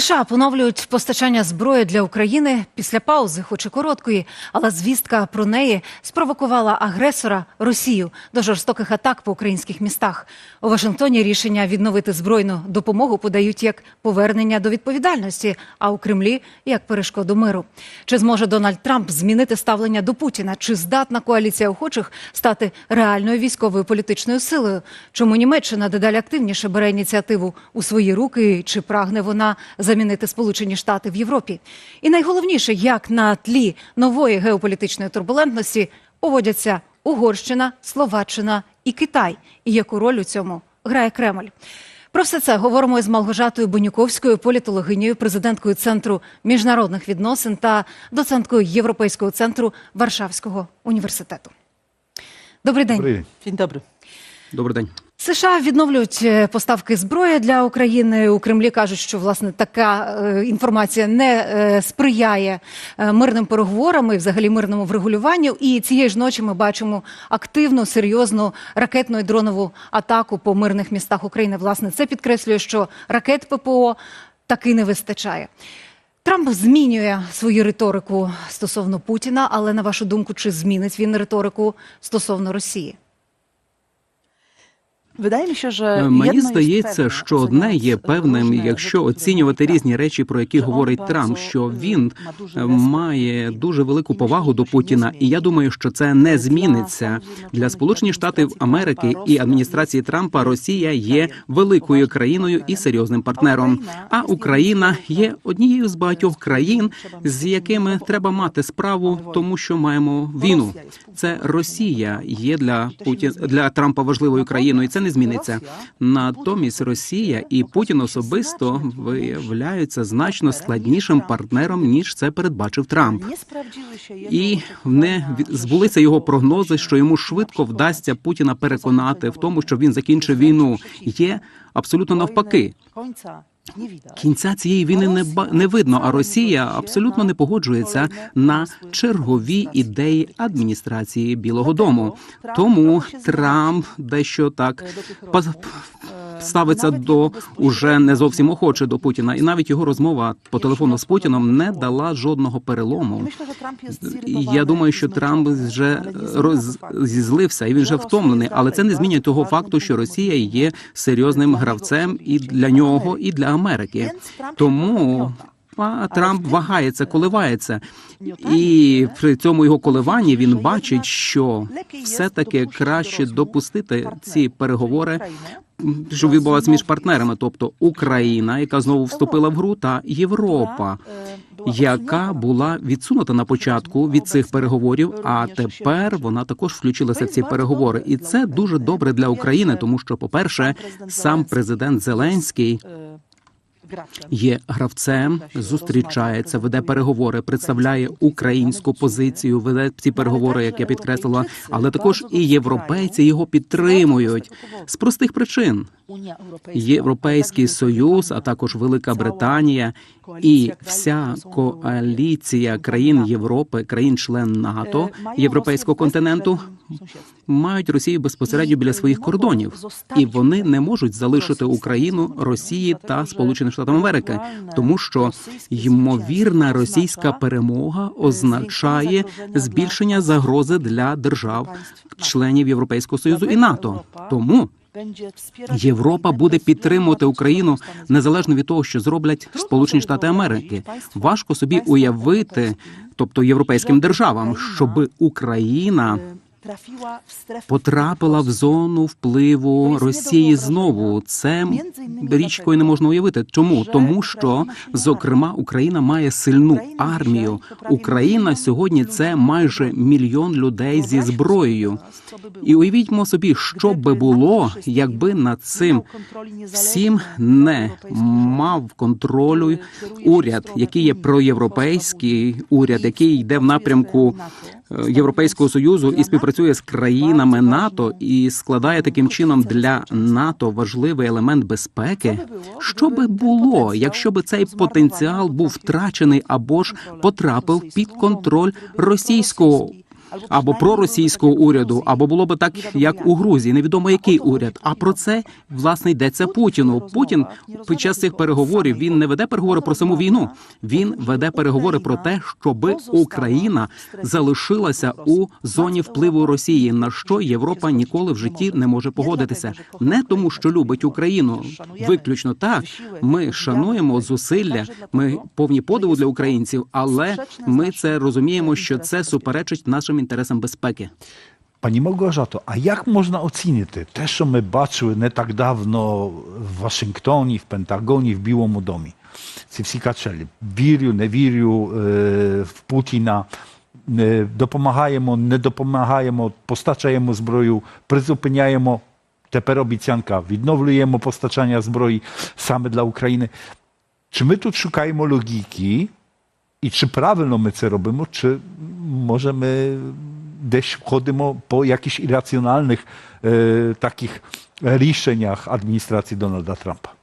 США поновлюють постачання зброї для України після паузи, хоч і короткої, але звістка про неї спровокувала агресора Росію до жорстоких атак по українських містах. У Вашингтоні рішення відновити збройну допомогу подають як повернення до відповідальності, а у Кремлі як перешкоду миру. Чи зможе Дональд Трамп змінити ставлення до Путіна? Чи здатна коаліція охочих стати реальною військовою політичною силою? Чому Німеччина дедалі активніше бере ініціативу у свої руки? Чи прагне вона замінити Сполучені Штати в Європі? І найголовніше, як на тлі нової геополітичної турбулентності поводяться Угорщина, Словаччина і Китай, і яку роль у цьому грає Кремль? Про все це говоримо із Малгожатою Бонюковською, політологинею, президенткою Центру міжнародних відносин та доценткою Європейського центру Варшавського університету. Добрий день. Добрий. Dobry. Добрий день. США відновлюють е, поставки зброї для України. У Кремлі кажуть, що власне така е, інформація не е, сприяє мирним переговорам і взагалі мирному врегулюванню. І цієї ж ночі ми бачимо активну, серйозну ракетну і дронову атаку по мирних містах України. Власне, це підкреслює, що ракет ППО таки не вистачає. Трамп змінює свою риторику стосовно Путіна, але на вашу думку, чи змінить він риторику стосовно Росії? Wydaje mi się, że Е, Мені здається, що одне є певним, якщо оцінювати різні речі, про які говорить Трамп, що е, він е, має дуже велику повагу до що Путіна, і я думаю, що це не зміниться. Для Сполучених Штатів Америки і адміністрації Трампа. Росія є великою країною і серйозним партнером. А Україна є однією з багатьох країн, з якими треба мати справу, тому що маємо війну. Це Росія є для Путін для Трампа важливою країною, це не зміниться. Натомість Росія і Путін особисто виявляються значно складнішим партнером ніж це передбачив Трамп. І не збулися його прогнози, що йому швидко вдасться Путіна переконати в тому, що він закінчив війну. Є абсолютно навпаки. Кінця. Цієї війни не не видно. А Росія абсолютно не погоджується на чергові ідеї адміністрації Білого Дому. Тому Трамп дещо так ставиться до уже не зовсім охоче до Путіна, і навіть його розмова по телефону з Путіном не дала жодного перелому. Я думаю, що Трамп вже ale роз... зізлився, і він вже втомлений. Але це не змінює того факту, що Росія є серйозним гравцем і для нього, і для Америки. Тому а, Трамп вагається, коливається, і при цьому його коливанні він бачить, що все таки краще допустити ці переговори. Що відбувалося між партнерами, тобто Україна, яка знову вступила в гру, та Європа, яка була відсунута на початку від цих переговорів, а тепер вона також включилася в ці переговори, і це дуже добре для України, тому що, по-перше, сам президент Зеленський є гравцем, зустрічається, веде переговори, представляє українську позицію, веде ці переговори, як я підкреслила, але також і європейці його підтримують з простих причин. Європейський союз, а також Велика Британія і вся коаліція країн Європи, країн-член НАТО європейського континенту мають Росію безпосередньо біля своїх кордонів, і вони не можуть залишити Україну Росії та Сполучених Штатів Америки, тому що ймовірна російська перемога означає збільшення загрози для держав, членів Європейського союзу і НАТО. Тому Європа буде підтримувати Україну незалежно від того, що зроблять Сполучені Штати Америки. Важко собі уявити, тобто європейським державам, щоб Україна потрапила в зону впливу Росії знову. Це річ, якої не можна уявити. Чому? Тому що зокрема Україна має сильну армію. Україна сьогодні це майже мільйон людей зі зброєю. І уявіть собі, що би було, якби над цим всім не мав контролю уряд, який є проєвропейський уряд, який йде в напрямку е, Європейського союзу і співпрацює з країнами НАТО і складає таким чином для НАТО важливий елемент безпеки. Що би було, якщо би цей потенціал був втрачений або ж потрапив під контроль російського або проросійського уряду, або було би так, як у Грузії, невідомо який уряд. А про це власне йдеться Путіну. Путін під час цих переговорів він не веде переговори про саму війну. Він веде переговори про те, щоби Україна залишилася у зоні впливу Росії, на що Європа ніколи в житті не може погодитися. Не тому, що любить Україну, виключно так. Ми шануємо зусилля, ми повні подиву для українців, але ми це розуміємо, що це суперечить нашим інтересам безпеки. Пані Мałgorzato, а як можна оцінити те, що ми бачили не так давно в Вашингтоні, в Пентагоні, в Білому домі? Ці всі качелі. Вірю, не вірю е, в Путіна, е, допомагаємо, не допомагаємо, постачаємо зброю, призупиняємо. Тепер обіцянка, відновлюємо постачання зброї саме для України. Чи ми тут шукаємо логіки і чи правильно ми це робимо, чи може ми десь входимо по jakichś irracjonalnych e, takich рішеннях адміністрації Дональда Трампа?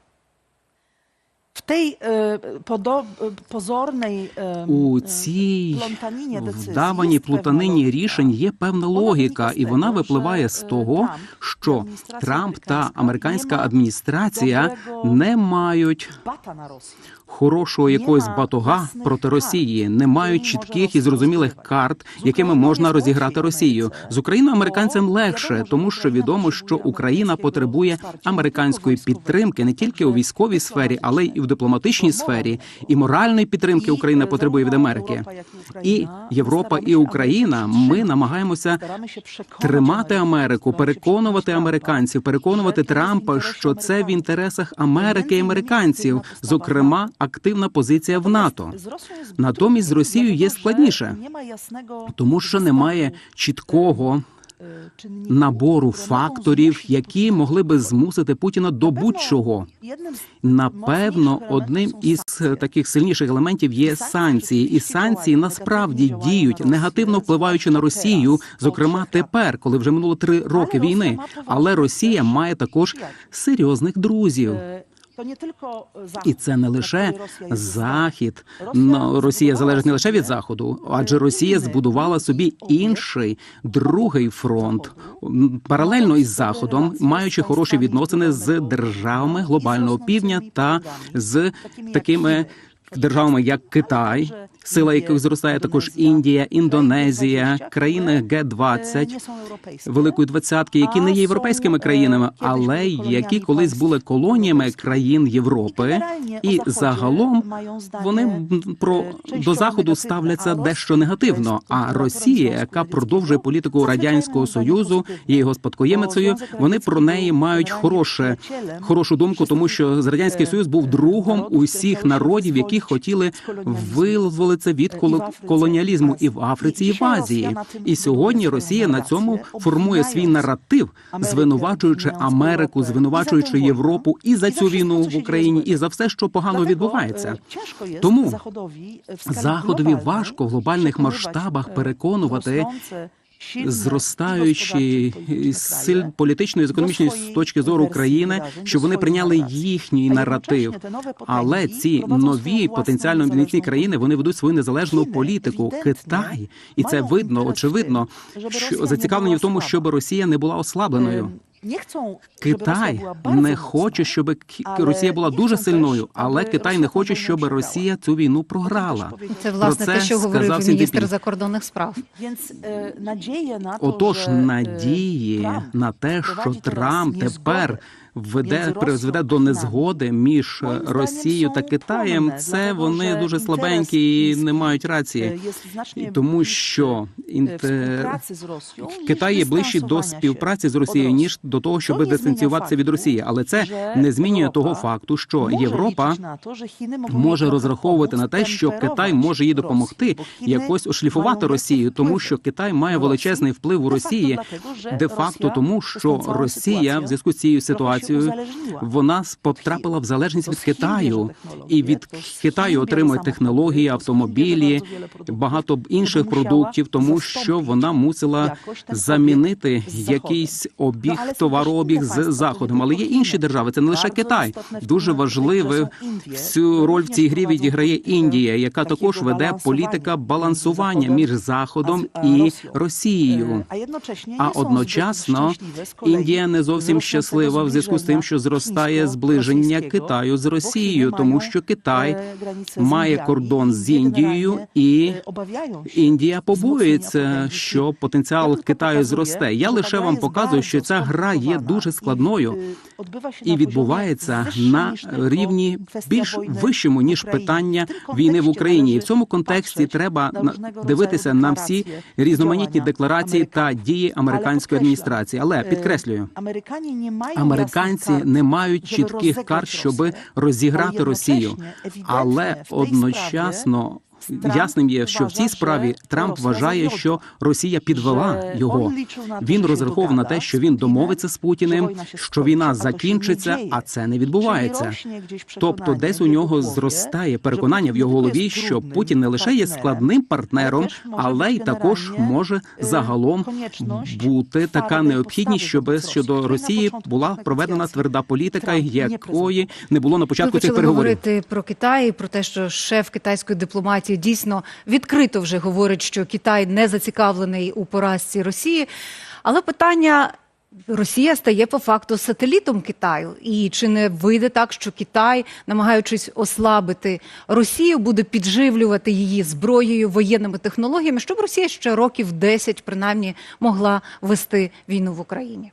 W tej e, podo, e, pozornej e, У e, цій plątaninie decyzji вдаваній плутанині рішень є певна логіка, і вона випливає з е, того, що Трамп та американська адміністрація не мають na Rosję. хорошого якогось батога проти Росії, не мають чітких і зрозумілих карт, якими можна розіграти Росію. З Україною американцям легше, тому що що відомо, що Україна потребує американської підтримки не тільки у військовій сфері, але й у дипломатичній сфері, і моральної підтримки Україна е, потребує від Америки. І Європа і Україна. Ми намагаємося тримати Америку, переконувати американців, переконувати Трампа, що це в інтересах Америки і американців, зокрема активна позиція в НАТО. З Росією Натомість з Росією є складніше, тому що немає чіткого набору факторів, які могли би змусити Путіна до будь-чого. Напевно, одним із таких сильніших елементів є санкції, і санкції насправді діють негативно впливаючи на Росію, зокрема тепер, коли вже минуло три роки війни. Але Росія має також серйозних друзів. Е, І це не лише Росія є захід. Росія Ну, Росія залежить не лише від заходу, адже е, Росія збудувала собі інший другий фронт. Паралельно із заходом, маючи хороші відносини з державами глобального півдня та з такими державами, як Китай, сила яких зростає також Індія, Індонезія, країни країни Г-20, Г-20, е, не są europejskie. Великої двадцятки, які не є європейськими країнами, але які колись були колоніями країн Європи, і загалом вони про до заходу ставляться дещо негативно. А Росія, яка продовжує політику радянського союзу, є його спадкоємицею, вони про неї мають хороше хорошу думку, тому що радянський союз був другом усіх народів, які хотіли визволитися від коло- колоніалізму і в Африці, і в Азії. І сьогодні Росія на цьому формує свій наратив, звинувачуючи Америку, звинувачуючи Європу і за цю війну в Україні, і за все, що погано відбувається. Тому Заходові важко в глобальних масштабах переконувати зростаючі силь політичної з економічної точки зору країни, щоб вони прийняли їхній наратив. Але ці нові потенціально міцні країни вони ведуть свою незалежну політику. Китай, і це видно, очевидно, що зацікавлені в тому, щоб Росія не була ослабленою. Китай не хоче, щоб Росія була дуже сильною, але Китай не хоче, щоб Росія цю війну програла. Це власне Про те, що говорив міністр закордонних справ. Отож, надії на те, що Трамп тепер веде призведе до незгоди між Росією та Китаєм. Це вони дуже слабенькі і не мають рації, jest тому що e, інте... Китай є ближчий до співпраці з Росією ніж до того, щоб дистанціюватися від Росії, але це не змінює того факту, що Європа може розраховувати на те, що Китай може їй допомогти якось ошліфувати Росію, тому що Китай має величезний вплив у Росії, де факто тому, що Росія в зв'язку з цією ситуацією ситуацію. Вона потрапила в залежність від Китаю, і від Китаю отримує технології, автомобілі, багато інших продуктів, тому що вона мусила замінити якийсь обіг, товарообіг з заходом. Але є інші держави, це не лише Китай. Дуже важливе цю роль в цій грі відіграє Індія, яка також веде політика балансування між заходом і Росією. А одночасно Індія не зовсім щаслива в зв'язку з тим, що зростає зближення Китаю з Росією, тому що Китай має кордон з Індією, і Індія побоюється, що потенціал Китаю зросте. Я лише вам показую, що ця гра є дуже складною і відбувається на рівні більш вищому ніж питання війни в Україні. І в цьому контексті треба дивитися на всі різноманітні декларації та дії американської адміністрації. Але підкреслюю, американці не мають чітких карт, щоб розіграти Росію, але одночасно. Ясним є, що в цій справі Трамп вважає, що Росія підвела його. Він розраховував на те, що він домовиться з Путіним, що війна закінчиться, а це не відбувається. Тобто, десь у нього зростає переконання в його голові, що Путін не лише є складним партнером, але й також може загалом бути така необхідність, щоб щодо Росії була проведена тверда політика, якої не було на початку цих переговорів. говорити про Китай, про те, що шеф китайської дипломатії дійсно відкрито вже говорить, що Китай не зацікавлений у поразці Росії. Але питання. Росія стає по факту сателітом Китаю, і чи не вийде так, що Китай, намагаючись ослабити Росію, буде підживлювати її зброєю, воєнними технологіями, щоб Росія ще років 10 принаймні могла вести війну в Україні?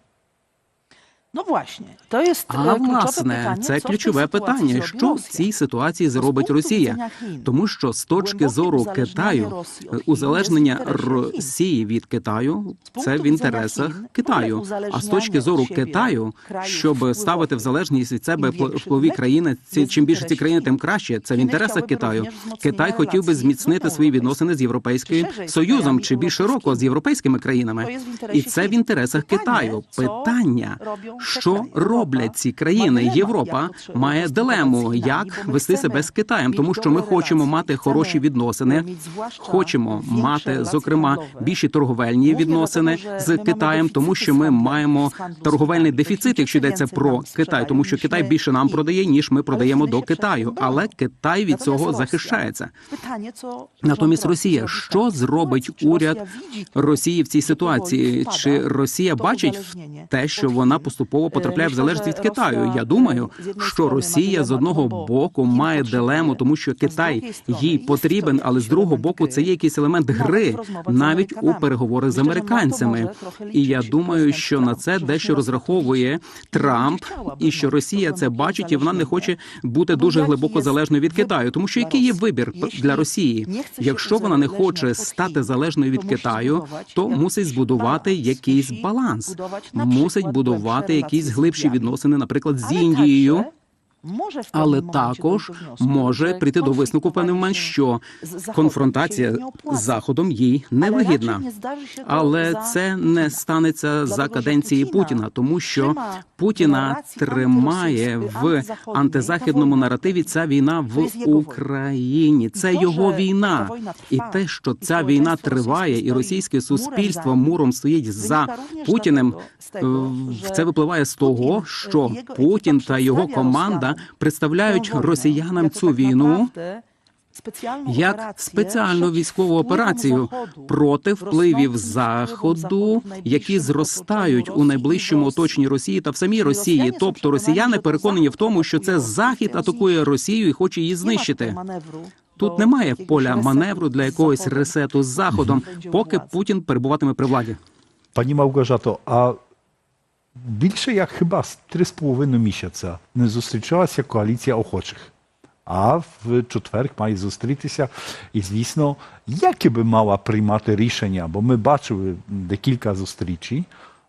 No właśnie, to jest А e, власне, це ключове питання. Що в цій ситуації зробить Росія? Тому що з точки зору Китаю, узалежнення є в інтересах Росії від Китаю це в інтересах Китаю. А з точки зору Китаю, щоб ставити в залежність від себе впливові країни, ці чим більше ці країни, тим краще. Це в інтересах Китаю. Китай хотів би зміцнити свої відносини з з союзом чи більш широко з європейськими. країнами. є І це в інтересах Китаю. Питання, що роблять ці країни? Європа має дилему, як вести себе з Китаєм, тому що ми хочемо мати хороші відносини. Хочемо мати, зокрема, більші торговельні відносини з Китаєм, тому що ми маємо торговельний дефіцит, якщо йдеться про Китай, тому що Китай більше нам продає, ніж ми продаємо до Китаю. Але. Китай від цього захищається. Натомість Росія, що зробить уряд Росії в цій ситуації? Чи Росія бачить те, що вона Chin? Поступово потрапляє в залежність від Китаю? Я думаю, що Росія з одного боку має дилему, тому що Китай їй потрібен, але з другого боку це є якийсь елемент гри, навіть у переговорах з американцями. І я думаю, що на це дещо розраховує Трамп, і що Росія це бачить, і вона не хоче бути дуже глибоко залежною від Китаю, тому що який є вибір для Росії? Якщо вона не хоче стати залежною від Китаю, то мусить збудувати якийсь баланс, мусить будувати якісь глибші відносини, наприклад, з Індією. Але також може прийти до висновку в певний момент, що конфронтація з Заходом їй невигідна. Але це не станеться за каденції Путіна тому що Путіна тримає в антизахідному наративі ця війна в його війна. Україні. Це його війна. І те, що ця війна триває, і російське суспільство муром стоїть за Путіним. Е, Це випливає з того, що Путін та його команда представляють росіянам цю війну як спеціальну військову операцію проти впливів заходу, які зростають у найближчому оточенні Росії та в самій Росії. Тобто росіяни переконані в тому, що це захід атакує Росію і хоче її знищити. Тут немає поля маневру для якогось ресету з заходом, поки. Путін перебуватиме при владі. Pani Małgorzato, a більше як хіба з три з половиною місяця не зустрічалася коаліція охочих. А в четвер має зустрітися. І, звісно, яке би мала приймати рішення, бо ми бачили декілька зустрічей,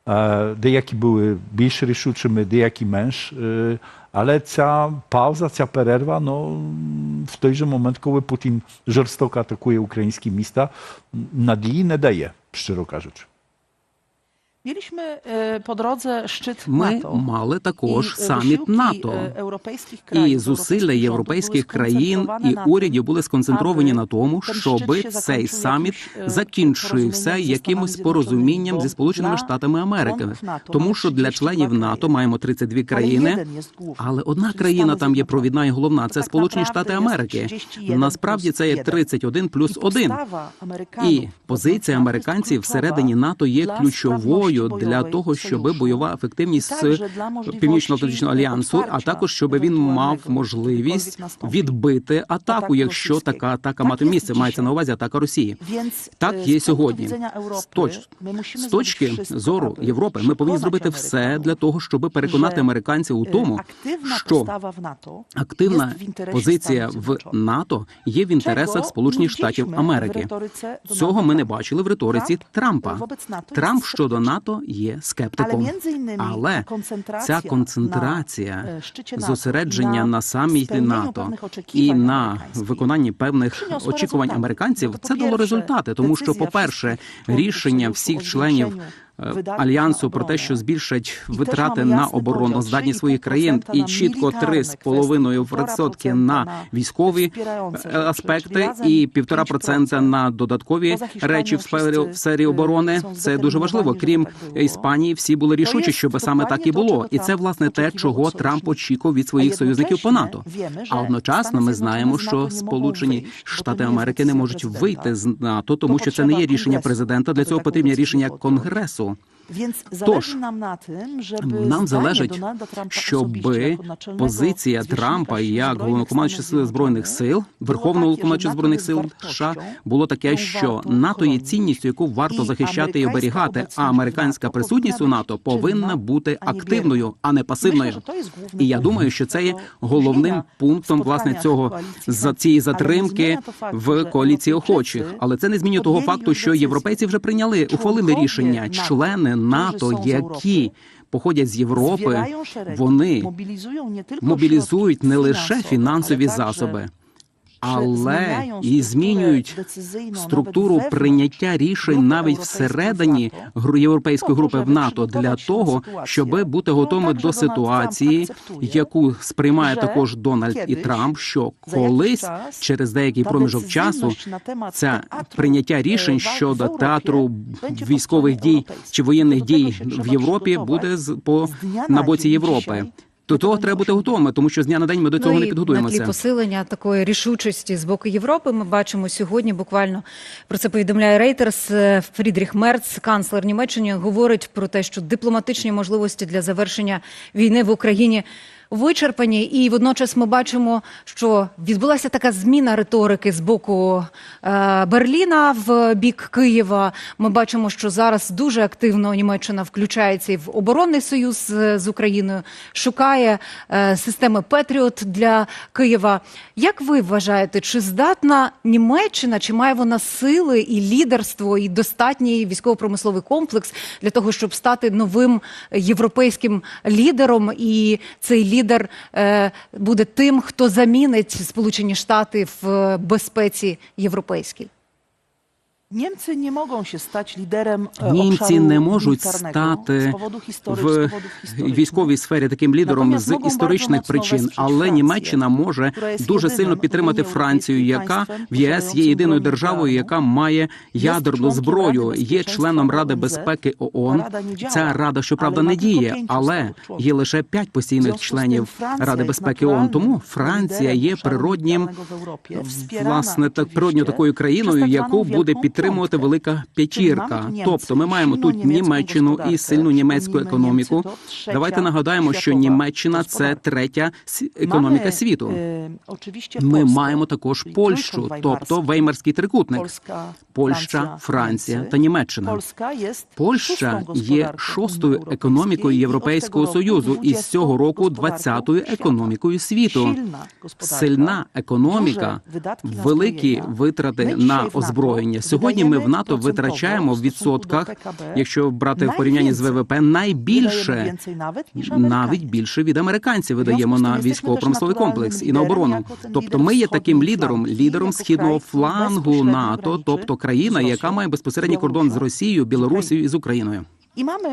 е, деякі були більш рішучими, деякі менш. е, Але ця пауза, ця перерва, ну, в той же момент, коли Путін жорстоко атакує українські міста, надії не дає, щиро кажучи по дорозі шчит Ми мали також саміт НАТО і зусилля європейських країн і урядів були сконцентровані на тому, щоб цей саміт закінчився якимось порозумінням зі сполученими штатами Америки, тому що для членів НАТО маємо 32 країни. але одна країна там є провідна і головна. Це Сполучені Штати Америки. Насправді це є 31 плюс 1. і позиція американців всередині НАТО є ключовою. Росією для того, щоб бойова ефективність північно-атлантичного альянсу, а також щоб він мав можливість відбити атаку, якщо така атака мати місце. Мається на увазі атака Росії. Так є сьогодні. З точки зору Європи ми повинні зробити все для того, щоб переконати американців у тому, що активна позиція в НАТО є в інтересах Сполучених Штатів Америки. Цього ми не бачили в риториці Трампа. Трамп щодо НАТО. НАТО є скептиком. Але ця концентрація зосередження на саміті НАТО і на виконанні певних очікувань американців це дало результати, тому що, по перше, рішення всіх членів Е, альянсу про те, що збільшать витрати на оборону здатність своїх країн, і чітко 3,5% на військові е, аспекти, і 1,5% на додаткові речі в сфері в сфері оборони. Це дуже важливо. Крім Іспанії, всі були рішучі, щоб саме так і було, і це власне те, чого Трамп очікував від своїх союзників по НАТО. А одночасно ми знаємо, що Сполучені Штати Америки не можуть вийти з НАТО, тому що це не є рішення президента. Для цього потрібні рішення конгресу. people. Więc zależy nam na tym, żeby нам залежить, щоб позиція Трампа як головнокомандуючого збройних сил, верховного головнокомандуючого збройних сил США було таке, що НАТО є цінністю, яку варто захищати і оберігати. А американська присутність у НАТО повинна бути активною, а не пасивною. І я думаю, що це є головним пунктом власне цього за цієї затримки в коаліції охочих. Але це не змінює того факту, що європейці вже прийняли, ухвалили рішення, члени. НАТО, які походять з Європи, вони мобілізують не лише фінансові засоби але і змінюють структуру прийняття рішень навіть всередині європейської групи в НАТО для того, щоб бути готовими до ситуації, яку сприймає також Дональд і Трамп, що колись через деякий проміжок часу це прийняття рішень щодо театру військових дій чи воєнних дій в Європі буде по на боці Європи. То того треба бути готовими, тому що з дня на день ми до ну цього ну, не підготуємося. На тлі посилення такої рішучості з боку Європи. Ми бачимо сьогодні. Буквально про це повідомляє Рейтерс Фрідріх Мерц, канцлер Німеччини, говорить про те, що дипломатичні можливості для завершення війни в Україні вичерпані, і водночас ми бачимо, що відбулася така зміна риторики з боку е, Берліна в бік Києва. Ми бачимо, що зараз дуже активно Німеччина включається і в оборонний союз з, з Україною, шукає е, системи Петріот для Києва. Як ви вважаєте, чи здатна Німеччина, чи має вона сили і лідерство, і достатній військово-промисловий комплекс для того, щоб стати новим європейським лідером і цей лідер лідер е, буде тим, хто замінить Сполучені Штати в е, безпеці європейській. Німці не можуть się стати лідером німці не можуть стати в військовій сфері таким лідером з історичних причин, але Німеччина може дуже сильно підтримати Францію, яка в ЄС є єдиною державою, яка має ядерну зброю, є членом Ради безпеки ООН. Ця рада, щоправда, не діє, але є лише п'ять постійних членів Ради безпеки ООН. Тому Франція є природнім власне так природньо такою країною, яку буде підтримувати підтримувати велика п'ятірка. Тобто, ми маємо тут Німеччину і сильну німецьку економіку. Давайте нагадаємо, що Німеччина це третя економіка світу. Ми маємо також Польщу, тобто Веймарський трикутник, Польща, Франція та Німеччина. Польща є шостою економікою Європейського союзу і з цього року двадцятою економікою світу. Сильна економіка, великі витрати на озброєння сьогодні сьогодні ми в НАТО витрачаємо в відсотках, якщо брати в порівнянні з ВВП, найбільше навіть більше від американців видаємо на військово-промисловий комплекс і на оборону. Тобто, ми є таким лідером, лідером східного флангу НАТО, тобто країна, яка має безпосередній кордон з Росією, Білорусією і з Україною. І маємо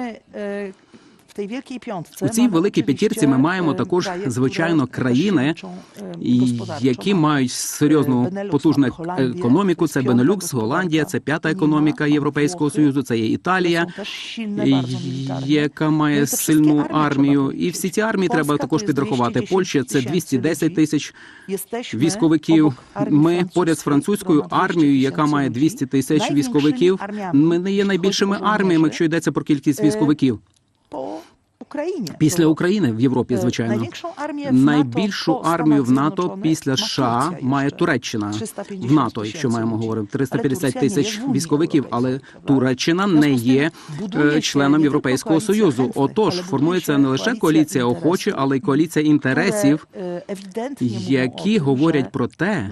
gospodarczo. які Mamy, мають серйозну Benelux, потужну mamy Holandię, економіку. to Це jest piąta Бенелюкс, Голландія, це п'ята економіка Європейського союзу. Це є Італія, яка має сильну армію. І всі ці армії треба також підрахувати. Польща це tysięcy 210 тисяч військовиків. Ми поряд з французькою która ma 200 армією, яка має ludzi. 200 тисяч військовиків. Ми не є найбільшими арміями, якщо йдеться про кількість Е, військовиків. Україні. Після України в Європі, е, звичайно. найбільшу армію в НАТО після США має. Туреччина в НАТО, якщо маємо говорити Але 350 Турція не є тисяч військовиків, але Туреччина не є е, членом Європейського союзу. Отож, формується не лише коаліція охочих, але й коаліція інтересів, які говорять про те,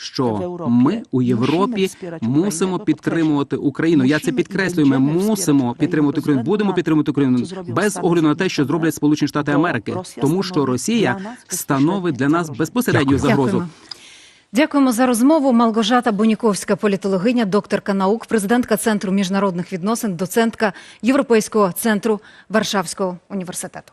що ми у Європі мусимо підтримувати Україну. Я це підкреслюю. Ми мусимо підтримувати Україну. Будемо підтримувати Україну без огляду на те, що зроблять Сполучені Штати Америки, тому що Росія становить для нас безпосередню загрозу. Дякуємо. Дякуємо за розмову. Малгожата Боніковська, політологиня, докторка наук, президентка Центру міжнародних відносин, доцентка Європейського центру Варшавського університету.